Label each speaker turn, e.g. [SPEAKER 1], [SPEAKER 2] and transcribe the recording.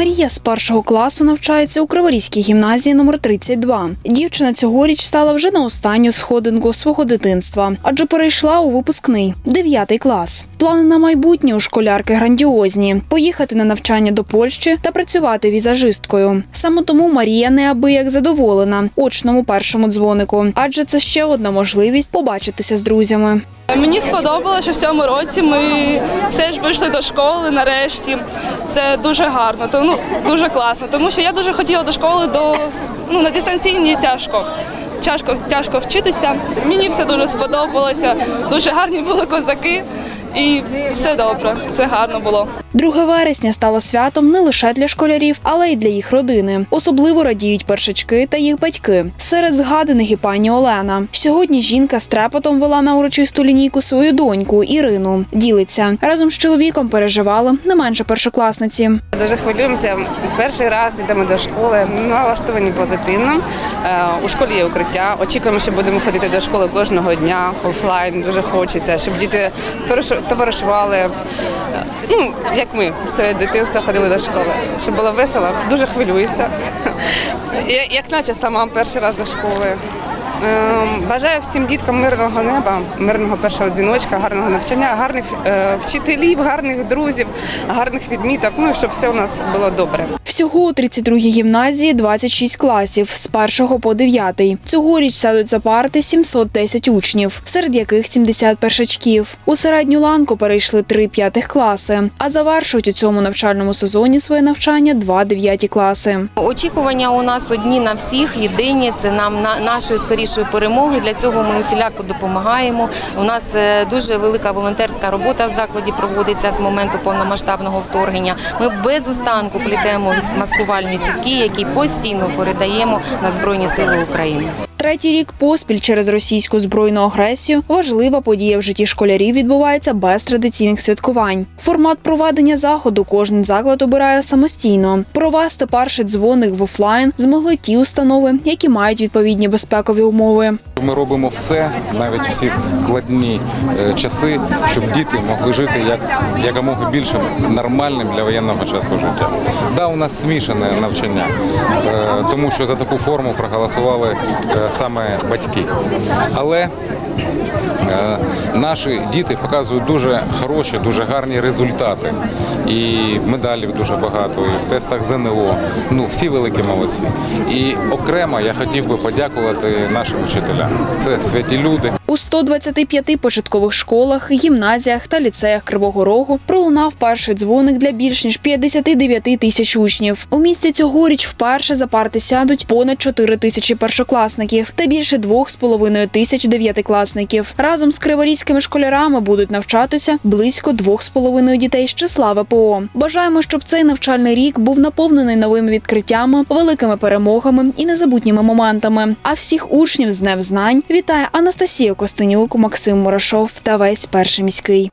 [SPEAKER 1] Марія з першого класу навчається у Криворізькій гімназії номер 32. Дівчина цьогоріч стала вже на останню сходинку свого дитинства, адже перейшла у випускний дев'ятий клас. Плани на майбутнє у школярки грандіозні: поїхати на навчання до Польщі та працювати візажисткою. Саме тому Марія неабияк задоволена очному першому дзвонику, адже це ще одна можливість побачитися з друзями.
[SPEAKER 2] Мені сподобалося, що в цьому році ми все ж вийшли до школи нарешті. Це дуже гарно, то ну дуже класно. Тому що я дуже хотіла до школи до ну на дистанційній тяжко. Тяжко, тяжко вчитися. Мені все дуже сподобалося. Дуже гарні були козаки, і все добре, все гарно було.
[SPEAKER 1] 2 вересня стало святом не лише для школярів, але й для їх родини. Особливо радіють першачки та їх батьки. Серед згаданих і пані Олена. Сьогодні жінка з трепетом вела на урочисту лінійку свою доньку Ірину. Ділиться разом з чоловіком переживали не менше першокласниці.
[SPEAKER 3] Дуже хвилюємося. Перший раз йдемо до школи. Налаштовані позитивно. Е, У школі є укриття. Очікуємо, що будемо ходити до школи кожного дня офлайн. Дуже хочеться, щоб діти товариш- товаришували. Е, Ну, як ми своє дитинство ходили до школи. Щоб було весело. Дуже хвилююся. Як наче сама перший раз до школи. Ем, Бажаю всім діткам мирного неба, мирного першого дзвіночка, гарного навчання, гарних е, вчителів, гарних друзів, гарних відміток. Ну щоб все у нас було добре.
[SPEAKER 1] Всього у 32-й гімназії 26 класів з 1 по 9. Цьогоріч сядуть за парти 710 учнів, серед яких 70 першачків. У середню ланку перейшли три п'ятих класи, а завершують у цьому навчальному сезоні своє навчання два дев'яті класи.
[SPEAKER 4] Очікування у нас одні на всіх, єдині. Це нам на нашої скорішої перемоги. Для цього ми усіляко допомагаємо. У нас е, дуже велика волонтерська робота в закладі проводиться з моменту повномасштабного вторгнення. Ми без устанку плітемо маскувальні сітки, які постійно передаємо на збройні сили України.
[SPEAKER 1] Третій рік поспіль через російську збройну агресію важлива подія в житті школярів відбувається без традиційних святкувань. Формат проведення заходу кожен заклад обирає самостійно. Провести перший дзвоник в офлайн змогли ті установи, які мають відповідні безпекові умови.
[SPEAKER 5] Ми робимо все, навіть всі складні е, часи, щоб діти могли жити як якомога більше нормальним для воєнного часу життя. Да, у нас змішане навчання, е, тому що за таку форму проголосували е, саме батьки. Але е, наші діти показують дуже хороші, дуже гарні результати. І медалів дуже багато, і в тестах ЗНО. Ну, всі великі молодці. І окремо я хотів би подякувати нашим вчителям. Це святі люди.
[SPEAKER 1] У 125 початкових школах, гімназіях та ліцеях Кривого Рогу пролунав перший дзвоник для більш ніж 59 тисяч учнів. У місті цьогоріч вперше за парти сядуть понад 4 тисячі першокласників та більше 2,5 тисяч дев'ятикласників. Разом з криворізькими школярами будуть навчатися близько 2,5 дітей з числа ВПО. Бажаємо, щоб цей навчальний рік був наповнений новими відкриттями, великими перемогами і незабутніми моментами. А всіх учнів з Днем знань вітає Анастасія Костенюк, Максим Мурашов та весь перший міський.